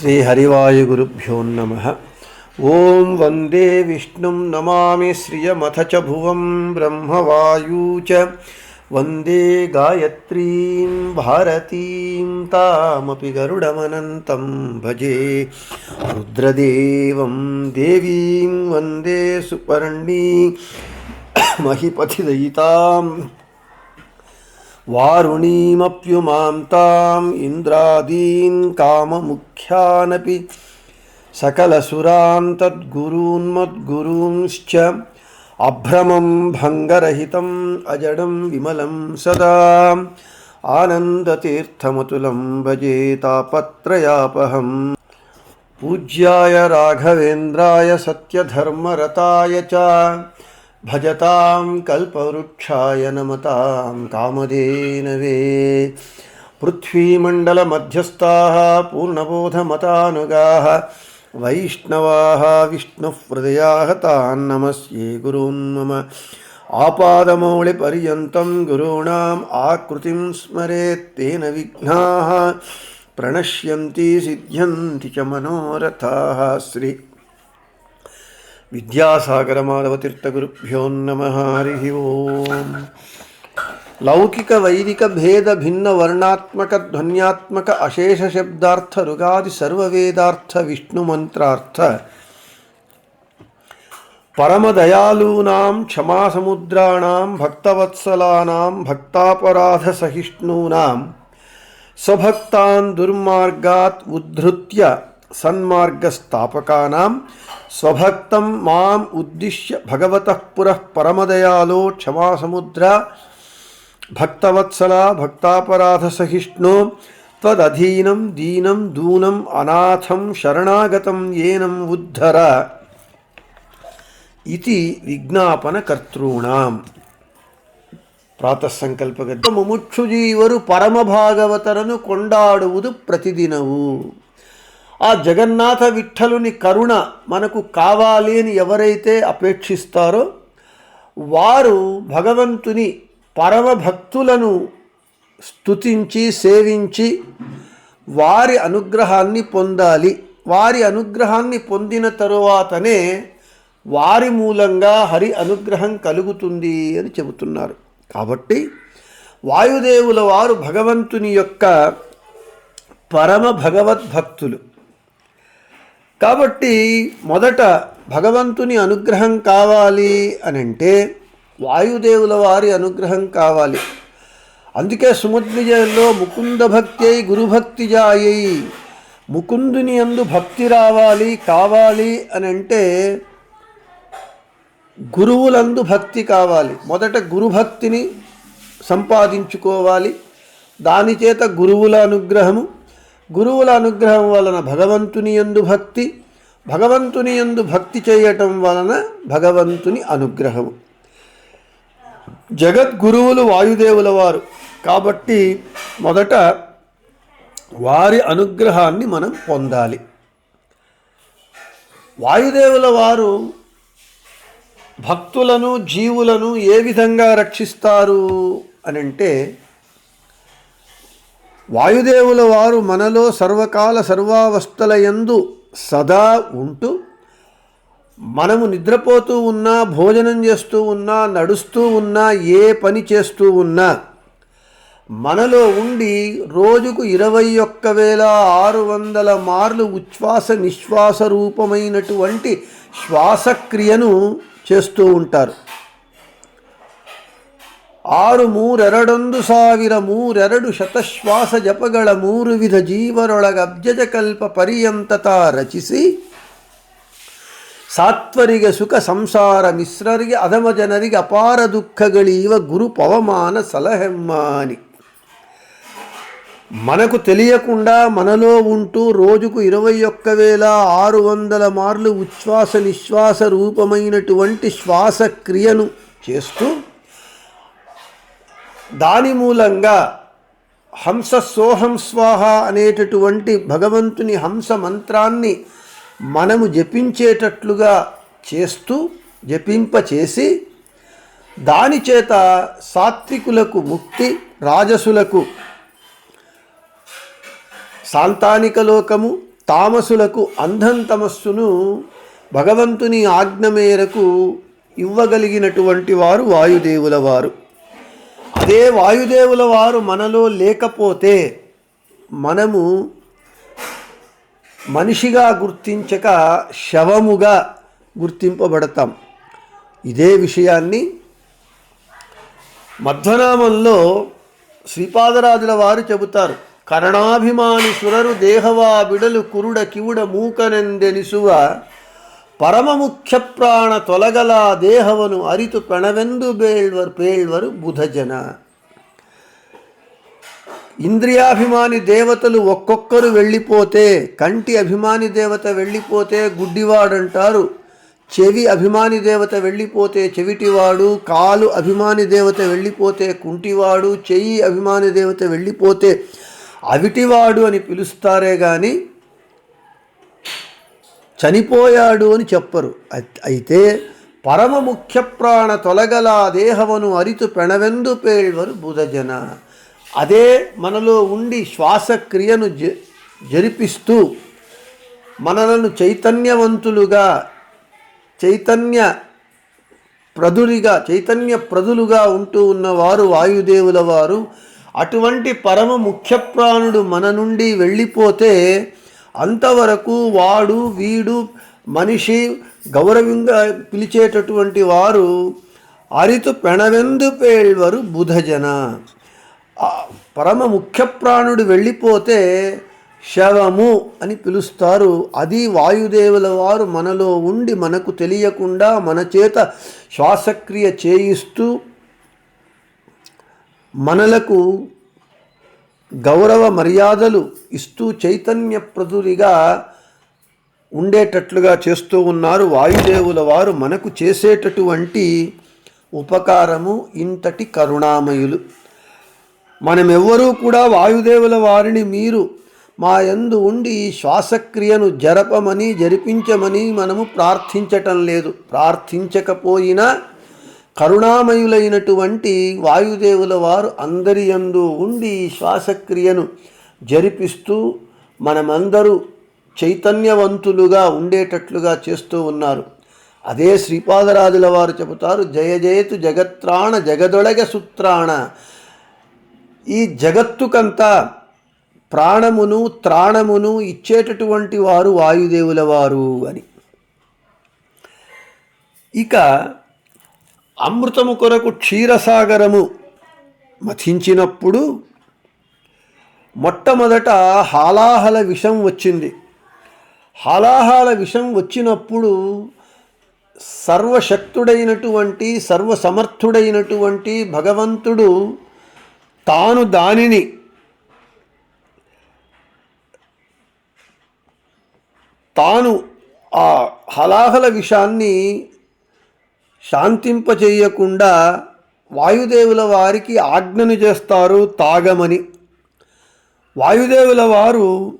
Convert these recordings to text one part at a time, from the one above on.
श्रीहरिवायुगुरुभ्यो नमः। ॐ वंदे विष्णुं नमामि श्रियमथ च भुवं ब्रह्मवायू च। वंदे गायत्रीं, भारतीं, तामपि भजे। रुद्रदेवं, देवीं, वंदे सुपर्णी। महिपथिदयिताम् వారుణీమప్యుమాం తాం ఇంద్రాదీన్ కామముఖ్యానపి సకలసురాన్ తద్గురూన్ మద్గురూంశ్చ అభ్రమం భంగరహితం అజడం విమలం సదా. ఆనందతీర్థమతులం భజే తాపత్రయాపహం. పూజ్యాయ రాఘవేంద్రాయ సత్యధర్మరతాయ చ भजतां कल्पवृक्षाय नमतां कामधेनवे। पृथ्वीमण्डलमध्यस्थाः पूर्णबोधमतानुगाः वैष्णवाः विष्णुहृदयाः तान् नमस्ये गुरून् मम। आपादमौलिपर्यन्तं गुरूणाम् आकृतिं स्मरेत् तेन विघ्नाः। प्रणश्यन्ति सिद्ध्यन्ति च मनोरथाः श्री విద్యాసాగరమాధవతీర్థగురుభ్యో నమ హరి ఓం లౌకిక వైదిక భేద భిన్న వర్ణాత్మక ధ్వన్యాత్మక అశేష శబ్దార్థ రుగాది సర్వవేదార్థ విష్ణు మంత్రార్థ పరమదయాలూనాం క్షమాసముద్రాణం భక్తవత్సలానాం భక్తాపరాధ సహిష్ణూనాం స్వభక్తాన్ దుర్మార్గాత్ ఉద్ధృత్య సన్మార్గస్థాపకానాం స్వభక్తం మాం ఉద్దిశ్య భగవతః పురః పరమదయాలో క్షమాసముద్ర భక్తవత్సల భక్తాపరాధ సహిష్ణు త్వదధీనం దీనం దూనం అనాథం శరణాగతం ఏనం ఉద్ధర ఇది విజ్ఞాపనకర్తॄణాం ಪ್ರಾತಃಸಂಕಲ್ಪಗದ್ದ ಮುಮುಕ್ಷು ಜೀವರು ಪರಮ ಭಾಗವತರನು ಕೊಂಡಾಡುವುದು ಪ್ರತಿದಿನವು ఆ జగన్నాథ విఠలుని కరుణ మనకు కావాలి అని ఎవరైతే అపేక్షిస్తారో వారు భగవంతుని పరమ భక్తులను స్తుతించి సేవించి వారి అనుగ్రహాన్ని పొందాలి. వారి అనుగ్రహాన్ని పొందిన తరువాతనే వారి మూలంగా హరి అనుగ్రహం కలుగుతుంది అని చెబుతున్నారు. కాబట్టి వాయుదేవుల వారు భగవంతుని యొక్క పరమ భగవద్భక్తులు కాబట్టి మొదట భగవంతుని అనుగ్రహం కావాలి అని అంటే వాయుదేవుల వారి అనుగ్రహం కావాలి. అందుకే సుమద్విజయంలో ముకుంద భక్తి అయి గురుభక్తి జాయై ముకుందుని అందు భక్తి రావాలి కావాలి అని అంటే గురువులందు భక్తి కావాలి. మొదట గురుభక్తిని సంపాదించుకోవాలి. దాని చేత గురువుల అనుగ్రహము గురువుల అనుగ్రహం వలన భగవంతుని యందు భక్తి భగవంతుని యందు భక్తి చేయటం వలన భగవంతుని అనుగ్రహము. జగద్గురువులు వాయుదేవుల వారు. కాబట్టి మొదట వారి అనుగ్రహాన్ని మనం పొందాలి. వాయుదేవుల వారు భక్తులను జీవులను ఏ విధంగా రక్షిస్తారు అని అంటే వాయుదేవుల వారు మనలో సర్వకాల సర్వావస్థల యందు సదా ఉంటూ మనము నిద్రపోతూ ఉన్నా భోజనం చేస్తూ ఉన్నా నడుస్తూ ఉన్నా ఏ పని చేస్తూ ఉన్నా మనలో ఉండి రోజుకు ఇరవై ఒక్క వేల ఆరు వందల మార్లు ఉచ్ఛ్వాస నిశ్వాస రూపమైనటువంటి శ్వాసక్రియను చేస్తూ ఉంటారు. ಆರು ಮೂರೆರಡೊಂದು ಸಾವಿರ ಮೂರೆರಡು ಶತಶ್ವಾಸ ಜಪಗಳ ಮೂರು ವಿಧ ಜೀವರೊಳಗ ಅಬ್ಜಜ ಕಲ್ಪ ಪರ್ಯಂತತ ರಚಿಸಿ ಸಾತ್ವರಿಗೆ ಸುಖ ಸಂಸಾರ ಮಿಶ್ರರಿಗೆ ಅಧಮ ಜನರಿಗೆ ಅಪಾರ ದುಃಖಗಳೀವ ಗುರು ಪವಮಾನ సలహెమ్మాని మనకు తెలియకుండా మనలో ఉంటూ రోజుకు ఇరవై ఒక్క వేల ఆరు వందల మార్లు ఉచ్ఛ్వాస నిశ్వాస రూపమైనటువంటి శ్వాసక్రియను చేస్తూ దాని మూలంగా హంస సోహం స్వాహ అనేటటువంటి భగవంతుని హంస మంత్రాన్ని మనము జపించేటట్లుగా చేస్తూ జపింపచేసి దాని చేత సాత్వికులకు ముక్తి రాజసులకు సాంతానిక లోకము తామసులకు అంధం తమస్సును భగవంతుని ఆజ్ఞ మేరకు ఇవ్వగలిగినటువంటి వారు వాయుదేవుల వారు. అదే వాయుదేవుల వారు మనలో లేకపోతే మనము మనిషిగా గుర్తించక శవముగా గుర్తింపబడతాం. ఇదే విషయాన్ని మధ్వనామంలో శ్రీపాదరాజుల వారు చెబుతారు. కరణాభిమాని సురరు దేహవా బిడలు కురుడ కివుడ మూకనెందెనిసువ పరమ ముఖ్య ప్రాణ తొలగల దేహవను అరితు పెణవెందు బేళ్వరు పేళ్వరు బుధజన. ఇంద్రియాభిమాని దేవతలు ఒక్కొక్కరు వెళ్ళిపోతే కంటి అభిమాని దేవత వెళ్ళిపోతే గుడ్డివాడంటారు. చెవి అభిమాని దేవత వెళ్ళిపోతే చెవిటివాడు కాలు అభిమాని దేవత వెళ్ళిపోతే కుంటివాడు చెయ్యి అభిమాని దేవత వెళ్ళిపోతే అవిటివాడు అని పిలుస్తారే కానీ చనిపోయాడు అని చెప్పరు. అయితే పరమ ముఖ్య ప్రాణ తొలగల దేహమును అరితు పెణవెందు పేళ్వరు బుధజన. అదే మనలో ఉండి శ్వాసక్రియను జ జరిపిస్తూ మనలను చైతన్యవంతులుగా చైతన్య ప్రదురిగా చైతన్య ప్రదులుగా ఉంటూ ఉన్నవారు వాయుదేవుల వారు అటువంటి పరమ ముఖ్య ప్రాణుడు మన నుండి వెళ్ళిపోతే అంతవరకు వాడు వీడు మనిషి గౌరవంగా పిలిచేటటువంటి వారు అరితు పెణవెందు పేళ్వరు బుధజన. పరమ ముఖ్య ప్రాణుడు వెళ్ళిపోతే శవము అని పిలుస్తారు. అది వాయుదేవుల వారు మనలో ఉండి మనకు తెలియకుండా మన చేత శ్వాసక్రియ చేయిస్తూ మనలకు గౌరవ మర్యాదలు ఇస్తూ చైతన్య ప్రదురిగా ఉండేటట్లుగా చేస్తూ ఉన్నారు వాయుదేవుల వారు మనకు చేసేటటువంటి ఉపకారము ఇంతటి కరుణామయులు. మనమెవ్వరూ కూడా వాయుదేవుల వారిని మీరు మా యందు ఉండి ఈ శ్వాసక్రియను జరపమని జరిపించమని మనము ప్రార్థించటం లేదు. ప్రార్థించకపోయినా కరుణామయులైనటువంటి వాయుదేవుల వారు అందరి యందు ఉండి ఈ శ్వాసక్రియను జరిపిస్తూ మనమందరూ చైతన్యవంతులుగా ఉండేటట్లుగా చేస్తూ ఉన్నారు. అదే శ్రీపాదరాజుల వారు చెబుతారు జయ జయతు జగత్రాణ జగదొడగ సుత్రాణ. ఈ జగత్తుకంతా ప్రాణమును త్రాణమును ఇచ్చేటటువంటి వారు వాయుదేవుల వారు అని. ఇక అమృతము కొరకు క్షీరసాగరము మథించినప్పుడు మొట్టమొదట హాలాహల విషం వచ్చింది. హాలాహల విషం వచ్చినప్పుడు సర్వశక్తుడైనటువంటి సర్వసమర్థుడైనటువంటి భగవంతుడు తాను దానిని తాను ఆ హలాహల విషాన్ని శాంతింపచేయకుండా వాయుదేవుల వారికి ఆజ్ఞను చేస్తారు తాగమని. వాయుదేవుల వారు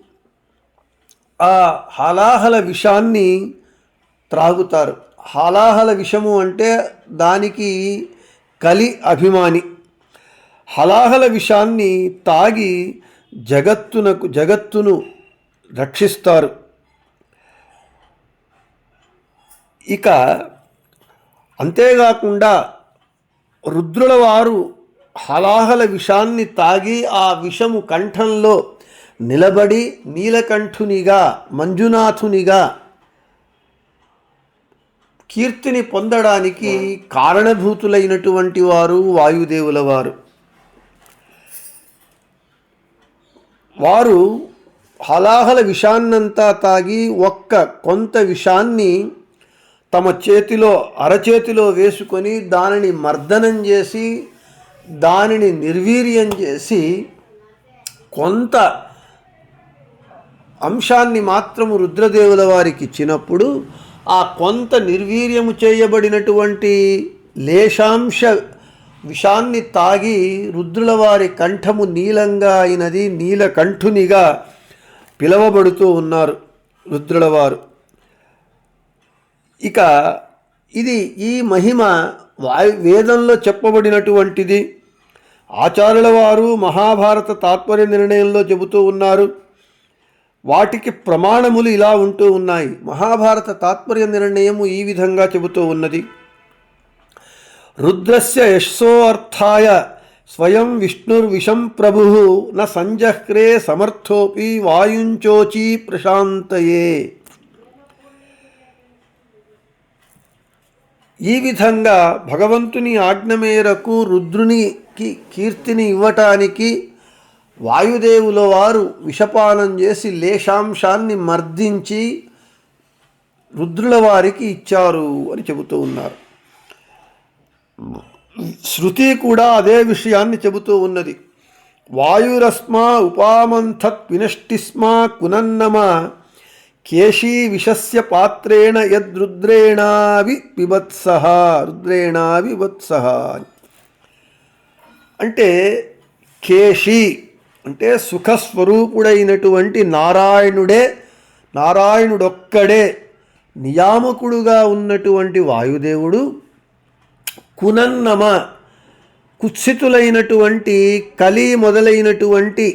ఆ హలాహల విషాన్ని త్రాగుతారు. హలాహల విషము అంటే దానికి కలి అభిమాని. హలాహల విషాన్ని తాగి జగత్తునకు జగత్తును రక్షిస్తారు. ఇక అంతేకాకుండా రుద్రుల వారు హలాహల విషాన్ని తాగి ఆ విషము కంఠంలో నిలబడి నీలకంఠునిగా మంజునాథునిగా కీర్తిని పొందడానికి కారణభూతులైనటువంటి వారు వాయుదేవుల వారు వారు హలాహల విషాన్నంతా తాగి ఒక్క కొంత విషాన్ని తమ చేతిలో అరచేతిలో వేసుకొని దానిని మర్దనం చేసి దానిని నిర్వీర్యం చేసి కొంత అంశాన్ని మాత్రము రుద్రదేవుల వారికి ఇచ్చినప్పుడు ఆ కొంత నిర్వీర్యము చేయబడినటువంటి లేశాంశ విషాన్ని తాగి రుద్రుల వారి కంఠము నీలంగా అయినది నీలకంఠునిగా పిలవబడుతూ ఉన్నారు రుద్రుల వారు. ఇక ఇది ఈ మహిమ వాయు వేదంలో చెప్పబడినటువంటిది. ఆచార్యుల వారు మహాభారత తాత్పర్య నిర్ణయంలో చెబుతూ ఉన్నారు. వాటికి ప్రమాణములు ఇలా ఉంటూ ఉన్నాయి. మహాభారత తాత్పర్య నిర్ణయము ఈ విధంగా చెబుతూ ఉన్నది. రుద్రస్య యశో అర్థాయ స్వయం విష్ణుర్విషం ప్రభు న సంజహ్రే సమర్థోపి వాయుంచోచీ ప్రశాంతయే. ఈ విధంగా భగవంతుని ఆజ్ఞ మేరకు రుద్రునికి కీర్తిని ఇవ్వటానికి వాయుదేవుల వారు విషపానం చేసి లేశాంశాన్ని మర్దించి రుద్రుల వారికి ఇచ్చారు అని చెబుతూ ఉన్నారు. శృతి కూడా అదే విషయాన్ని చెబుతూ ఉన్నది. వాయురస్మా ఉపామంథత్ వినష్టిస్మా కునన్నమ కేశీ విషస్య పాత్రేణ యద్రుద్రేణావి పిబత్స రుద్రేణావి వత్స అంటే కేశీ అంటే సుఖస్వరూపుడైనటువంటి నారాయణుడే నారాయణుడొక్కడే నియామకుడుగా ఉన్నటువంటి వాయుదేవుడు కునన్నమ కుత్సితులైనటువంటి కలి మొదలైనటువంటి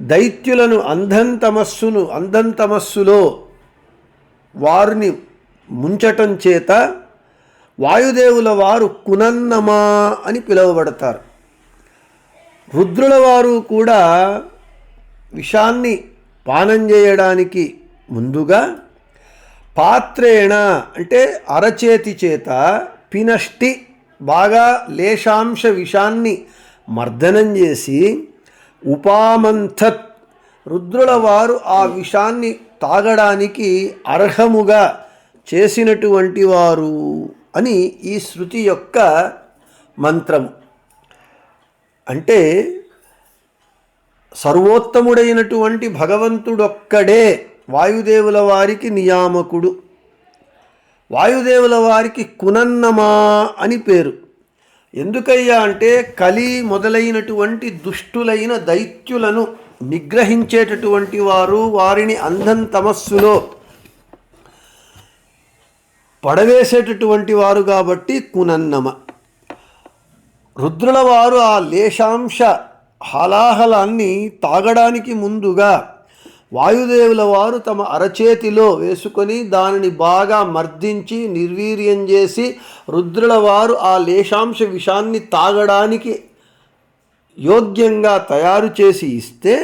దైత్యులను అంధంతమస్సును అంధంతమస్సులో వారిని ముంచటం చేత వాయుదేవుల వారు కునన్నమా అని పిలువబడతారు. రుద్రుల వారు కూడా విషాన్ని పానం చేయడానికి ముందుగా పాత్రేణ అంటే అరచేతి చేత పినష్టి బాగా లేశాంశ విషాన్ని మర్దనం చేసి ఉపామంథత్. రుద్రుల వారు ఆ విషాన్ని తాగడానికి అర్హముగా చేసినటువంటి వారు అని ఈ శృతి యొక్క మంత్రము. అంటే సర్వోత్తముడైనటువంటి భగవంతుడొక్కడే వాయుదేవుల వారికి నియామకుడు. వాయుదేవుల వారికి కునన్నమా అని పేరు. ఎందుకయ్యా అంటే కలి మొదలైనటువంటి దుష్టులైన దైత్యులను నిగ్రహించేటటువంటి వారు వారిని అంధం తమస్సులో పడవేసేటటువంటి వారు కాబట్టి కునన్నమ. రుద్రుల వారు ఆ లేశాంశ హలాహలాన్ని తాగడానికి ముందుగా వాయుదేవుల వారు తమ అరచేతిలో వేసుకొని దానిని బాగా మర్దించి నిర్వీర్యం చేసి రుద్రుల వారు ఆ లేశాంశ విషాన్ని తాగడానికి యోగ్యంగా తయారు చేసి ఇస్తే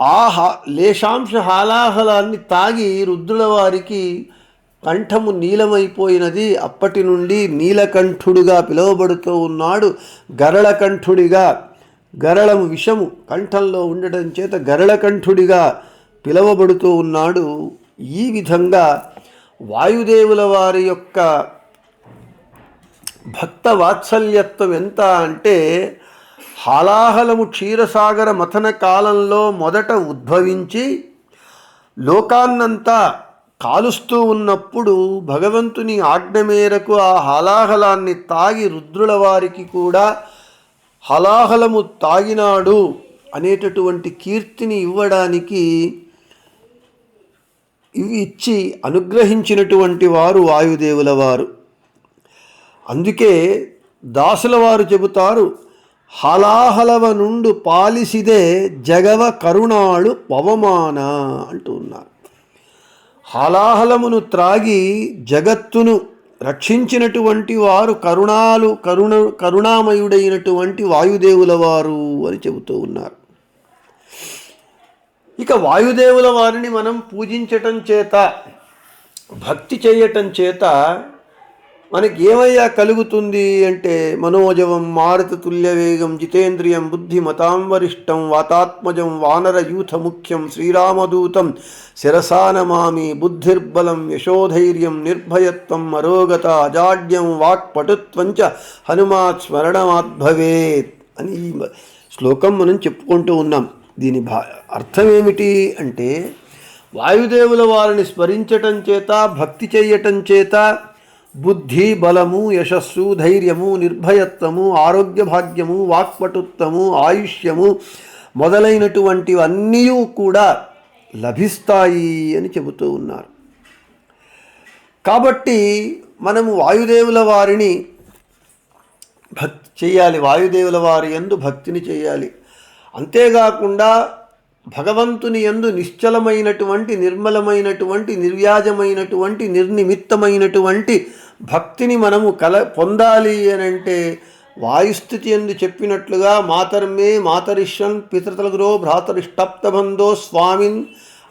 ఆ లేశాంశ హాలాహలాన్ని తాగి రుద్రుల వారికి కంఠము నీలమైపోయినది. అప్పటి నుండి నీలకంఠుడుగా పిలువబడుతూ ఉన్నాడు గరళకంఠుడిగా. గరళము విషము కంఠంలో ఉండటం చేత గరళకంఠుడిగా పిలువబడుతూ ఉన్నాడు. ఈ విధంగా వాయుదేవుల వారి యొక్క భక్త వాత్సల్యత్వం ఎంత అంటే హాలాహలము క్షీరసాగర మథన కాలంలో మొదట ఉద్భవించి లోకాన్నంతా కాలుస్తూ ఉన్నప్పుడు భగవంతుని ఆజ్ఞ మేరకు ఆ హాలాహలాన్ని తాగి రుద్రుల వారికి కూడా హలాహలము తాగినాడు అనేటటువంటి కీర్తిని ఇవ్వడానికి ఇవి ఇచ్చి అనుగ్రహించినటువంటి వారు వాయుదేవుల వారు. అందుకే దాసుల వారు చెబుతారు హలాహలవ నుండు పాలిసిదే జగవ కరుణాళు పవమాన అంటూ ఉన్నారు. హలాహలమును త్రాగి జగత్తును రక్షించినటువంటి వారు కరుణాలు కరుణ కరుణామయుడైనటువంటి వాయుదేవుల వారు అని చెబుతూ ఉన్నారు. ఇక వాయుదేవుల వారిని మనం పూజించటం చేత భక్తి చేయటం చేత మనకి ఏమయ్యా కలుగుతుంది అంటే మనోజవం మారుత తుల్య వేగం జితేంద్రియం బుద్ధిమతాం వరిష్టం వాతాత్మజం వానర యూథ ముఖ్యం శ్రీరామదూతం శిరసానమామి బుద్ధిర్బలం యశోధైర్యం నిర్భయత్వం మరోగత అజాడ్యం వాక్పటుత్వం చ హనుమాత్ స్మరణమాద్భవేత్ అని ఈ శ్లోకం మనం చెప్పుకుంటూ ఉన్నాం. దీని భా అర్థం ఏమిటి అంటే వాయుదేవుల వారిని స్మరించటం చేత భక్తి చేయటం చేత బుద్ధి బలము యశస్సు ధైర్యము నిర్భయత్వము ఆరోగ్య భాగ్యము వాక్పటుత్వము ఆయుష్యము మొదలైనటువంటివన్నీ కూడా లభిస్తాయి అని చెబుతూ ఉన్నారు. కాబట్టి మనము వాయుదేవుల వారిని భక్తి చేయాలి. వాయుదేవుల వారి ఎందు భక్తిని చేయాలి. అంతేకాకుండా భగవంతుని యందు నిశ్చలమైనటువంటి నిర్మలమైనటువంటి నిర్వ్యాజమైనటువంటి నిర్నిమిత్తమైనటువంటి భక్తిని మనము కల పొందాలి అని అంటే వాయుస్థితి ఎందు చెప్పినట్లుగా మాతర్మే మాతరిష్యన్ పితృతలగురో భ్రాతరిష్టప్తబంధో స్వామిన్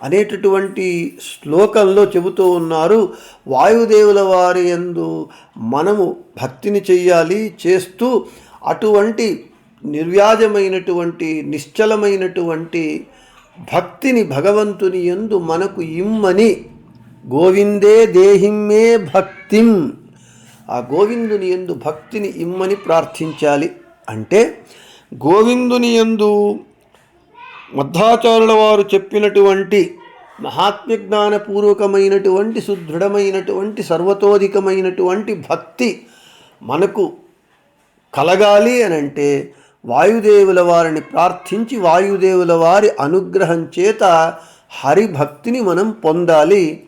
అనేటటువంటి శ్లోకంలో చెబుతూ ఉన్నారు. వాయుదేవుల వారి యందు మనము భక్తిని చెయ్యాలి చేస్తూ అటువంటి నిర్వ్యాజమైనటువంటి నిశ్చలమైనటువంటి భక్తిని భగవంతుని యందు మనకు ఇమ్మని గోవిందే దేహిమ్మే భక్తిం. ఆ గోవిందుని యందు భక్తిని ఇమ్మని ప్రార్థించాలి అంటే గోవిందుని యందు మధ్వాచారుల వారు చెప్పినటువంటి మహాత్మ్య జ్ఞానపూర్వకమైనటువంటి సుదృఢమైనటువంటి సర్వతోధికమైనటువంటి భక్తి మనకు కలగాలి అని అంటే వాయుదేవుల వారిని ప్రార్థించి వాయుదేవుల వారి అనుగ్రహం చేత హరిభక్తిని మనం పొందాలి.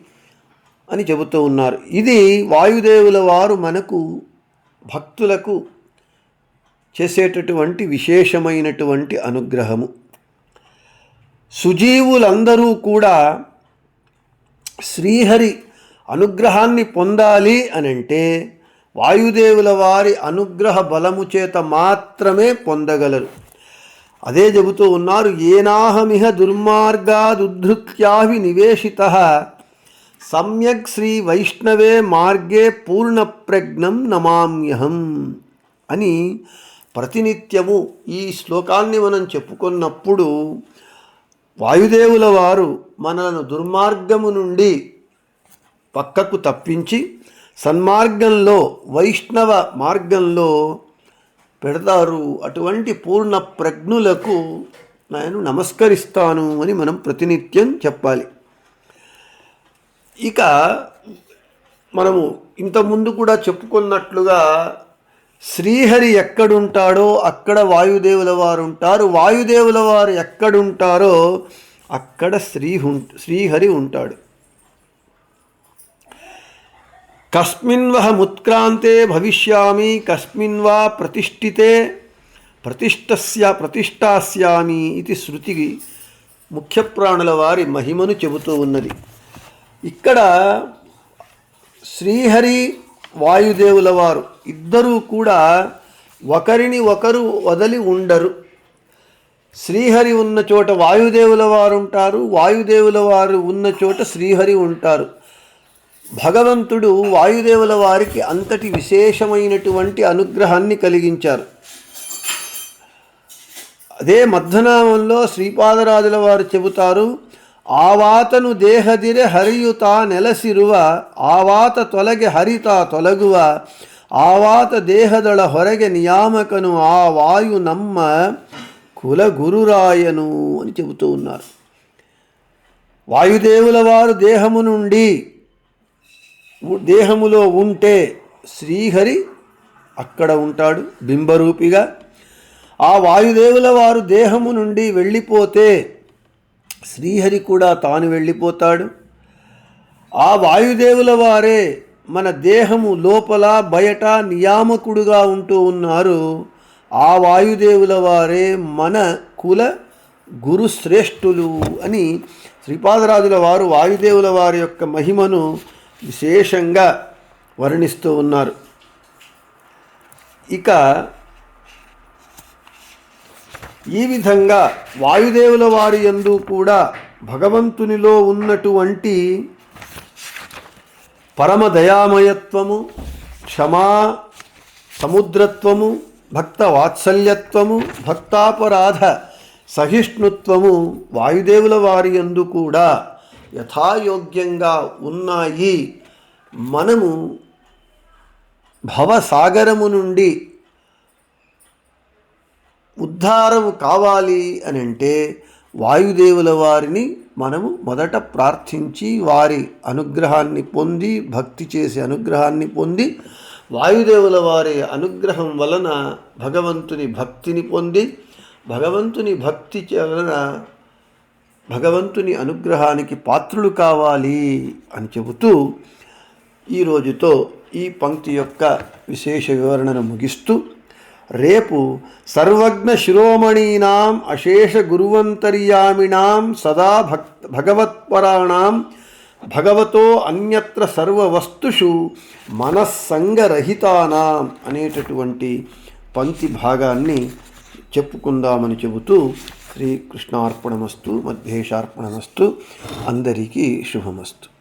అని చెబుతూ ఉన్నారు. ఇది వాయుదేవుల వారు మనకు భక్తులకు చేసేటటువంటి విశేషమైనటువంటి అనుగ్రహము. సుజీవులందరూ కూడా శ్రీహరి అనుగ్రహాన్ని పొందాలి అని అంటే వాయుదేవుల వారి అనుగ్రహ బలము చేత మాత్రమే పొందగలరు. అదే చెబుతూ ఉన్నారు ఏనాహమిహ దుర్మార్గాదుద్ధృత్యావి నివేశిత సమ్యక్ శ్రీ వైష్ణవే మార్గే పూర్ణప్రజ్ఞం నమామ్యహం అని ప్రతినిత్యము ఈ శ్లోకాన్ని మనం చెప్పుకున్నప్పుడు వాయుదేవుల వారు మనలను దుర్మార్గము నుండి పక్కకు తప్పించి సన్మార్గంలో వైష్ణవ మార్గంలో పెడతారు. అటువంటి పూర్ణ ప్రజ్ఞులకు నేను నమస్కరిస్తాను అని మనం ప్రతినిత్యం చెప్పాలి. ఇక మనము ఇంతకుముందు కూడా చెప్పుకున్నట్లుగా శ్రీహరి ఎక్కడుంటాడో అక్కడ వాయుదేవుల వారు ఉంటారు వాయుదేవుల వారు ఎక్కడుంటారో అక్కడ శ్రీ శ్రీహరి ఉంటాడు. కస్మిన్వహ ముత్క్రాంతే భవిష్యామి కస్మిన్వా ప్రతిష్ఠితే ప్రతిష్టస్య ప్రతిష్టాస్యామి ఇది శృతి ముఖ్య ప్రాణుల వారి మహిమను చెబుతూ ఉన్నది. ఇక్కడ శ్రీహరి వాయుదేవుల వారు ఇద్దరూ కూడా ఒకరిని ఒకరు వదలి ఉండరు. శ్రీహరి ఉన్న చోట వాయుదేవుల వారు ఉంటారు వాయుదేవుల వారు ఉన్న చోట శ్రీహరి ఉంటారు. భగవంతుడు వాయుదేవుల వారికి అంతటి విశేషమైనటువంటి అనుగ్రహాన్ని కలిగించారు. అదే మధ్యనామంలో శ్రీపాదరాజుల వారు చెబుతారు ಆವಾತನು ದೇಹದಿರೆ ಹರಿಯುತ್ತಾ ನೆಲೆಸಿರುವ ಆವಾತ ತೊಲಗೆ ಹರಿತಾ ತೊಲಗುವ ಆವಾತ ದೇಹದೊಳ ಹೊರಗೆ ನಿಯಾಮಕನು ఆ వాయు నమ్మ కుల గురురాయను అని చెబుతూ ఉన్నారు. వాయుదేవుల వారు దేహము నుండి దేహములో ఉంటే శ్రీహరి అక్కడ ఉంటాడు బింబరూపిగా. ఆ వాయుదేవుల వారు దేహము నుండి వెళ్ళిపోతే శ్రీహరి కూడా తాను వెళ్ళిపోతాడు. ఆ వాయుదేవుల వారే మన దేహము లోపల బయట నియామకుడుగా ఉంటూ ఉన్నారు. ఆ వాయుదేవుల వారే మన కుల గురుశ్రేష్ఠులు అని శ్రీపాదరాజుల వారు వాయుదేవుల వారి యొక్క మహిమను విశేషంగా వర్ణిస్తూ ఉన్నారు. ఇక ఈ విధంగా వాయుదేవుల వారి యందు కూడా భగవంతునిలో ఉన్నటువంటి పరమ దయామయత్వము క్షమా సముద్రత్వము భక్త వాత్సల్యత్వము భక్తాపరాధ సహిష్ణుత్వము వాయుదేవుల వారి యందు కూడా యథాయోగ్యంగా ఉన్నాయి. మనము భవసాగరము నుండి ఉద్ధారం కావాలి అని అంటే వాయుదేవుల వారిని మనము మొదట ప్రార్థించి వారి అనుగ్రహాన్ని పొంది భక్తి చేసే అనుగ్రహాన్ని పొంది వాయుదేవుల వారి అనుగ్రహం వలన భగవంతుని భక్తిని పొంది భగవంతుని భక్తి వలన భగవంతుని అనుగ్రహానికి పాత్రులు కావాలి అని చెబుతూ ఈ రోజుతో ఈ పంక్తి యొక్క విశేష వివరణను ముగిస్తూ రేపు సర్వజ్ఞ శిరోమణీనాం అశేష గురువంతర్యామిణాం సదా భక్ భగవత్పరాణాం భగవతో అన్యత్ర సర్వవస్తుషు మనస్సంగరహితానాం అనేటటువంటి పంక్తి భాగాన్ని చెప్పుకుందామని చెబుతూ శ్రీకృష్ణార్పణమస్తు మధ్యేషార్పణమస్తు అందరికీ శుభమస్తు.